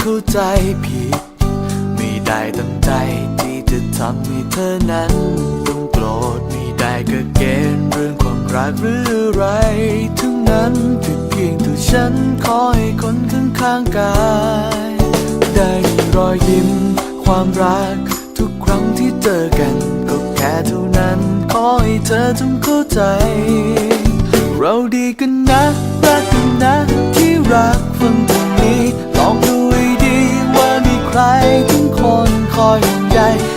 เข้าใจผิด ไม่ได้ตั้งใจที่จะทำให้เธอนั้นต้องโกรธไม่ได้ก็เกณฑ์เรื่องความรักหรืออะไร ทั้งนั้นคือเพียงตัวฉันขอให้คนข้างๆกาย ได้มีรอยยิ้ม ความรัก ทุกครั้งที่เจอกัน ก็แค่เท่านั้น ขอให้เธอจงเข้าใจ เราดีกันนะ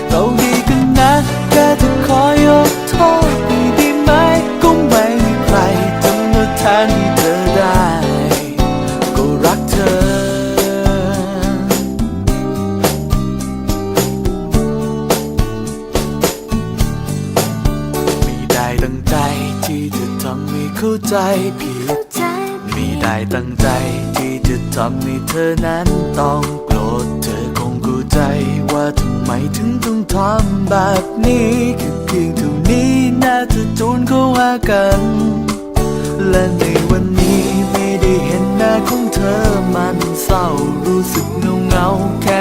เราดีกันนะแค่จะคอยกโทษให้ดีไหมก็ไม่มีใครจะมาแทนที่เธอได้ ก็รักเธอ ไม่ได้ตั้งใจที่จะทำให้เข้าใจผิดไม่ได้ตั้งใจที่จะทำให้เธอนั้นต้องโกรธเธอคงเข้าใจ ทำไมถึงต้องทำแบบนี้แค่เพียงเท่านี้น่าจะจูนเข้าหากัน และใน